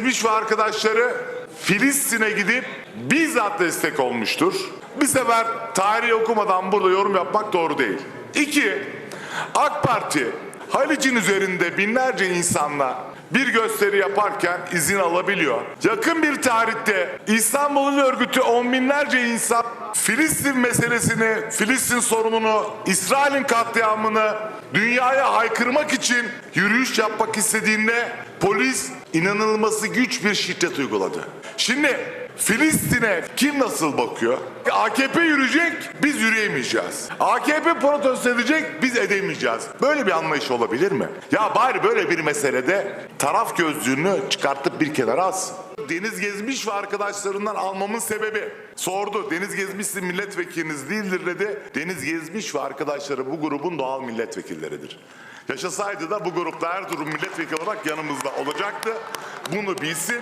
Gezmiş ve arkadaşları Filistin'e gidip bizzat destek olmuştur. Bir sefer tarihi okumadan burada yorum yapmak doğru değil. İki, AK Parti Halic'in üzerinde binlerce insanla bir gösteri yaparken izin alabiliyor. Yakın bir tarihte İstanbul'un örgütü on binlerce insan Filistin meselesini, Filistin sorununu, İsrail'in katliamını dünyaya haykırmak için yürüyüş yapmak istediğinde polis inanılması güç bir şiddet uyguladı. Şimdi Filistin'e kim nasıl bakıyor? AKP yürüyecek, biz yürüyemeyeceğiz. AKP protesto edecek, biz edemeyeceğiz. Böyle bir anlayış olabilir mi? Ya bari böyle bir meselede taraf gözlüğünü çıkartıp bir kenara alsın. Deniz Gezmiş ve arkadaşlarından almamın sebebi sordu. Deniz Gezmiş sizin milletvekiliniz değildir dedi. Deniz Gezmiş ve arkadaşları bu grubun doğal milletvekilleridir. Yaşasaydı da bu grupta Erzurum milletvekili olarak yanımızda olacaktı. Bunu bilsin.